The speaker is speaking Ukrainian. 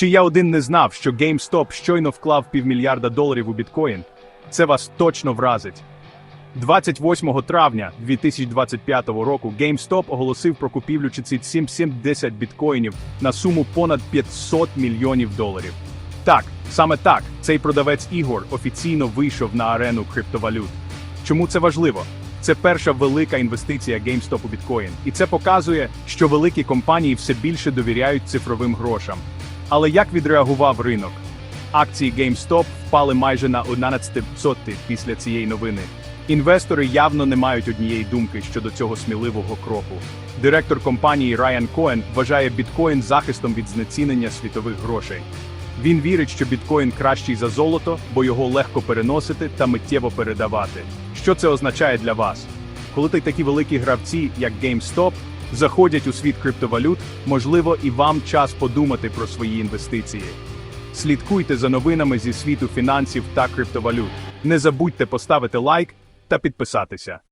Чи я один не знав, що GameStop щойно вклав півмільярда доларів у біткоін? Це вас точно вразить. 28 травня 2025 року GameStop оголосив про купівлю чи 770 біткоїнів на суму понад 500 мільйонів доларів. Так, саме так, цей продавець ігор офіційно вийшов на арену криптовалют. Чому це важливо? Це перша велика інвестиція GameStop у біткоін, і це показує, що великі компанії все більше довіряють цифровим грошам. Але як відреагував ринок? Акції GameStop впали майже на 11% після цієї новини. Інвестори явно не мають однієї думки щодо цього сміливого кроку. Директор компанії Райан Коен вважає біткоін захистом від знецінення світових грошей. Він вірить, що біткоін кращий за золото, бо його легко переносити та миттєво передавати. Що це означає для вас? Коли так такі великі гравці, як GameStop, заходять у світ криптовалют, можливо, і вам час подумати про свої інвестиції. Слідкуйте за новинами зі світу фінансів та криптовалют. Не забудьте поставити лайк та підписатися.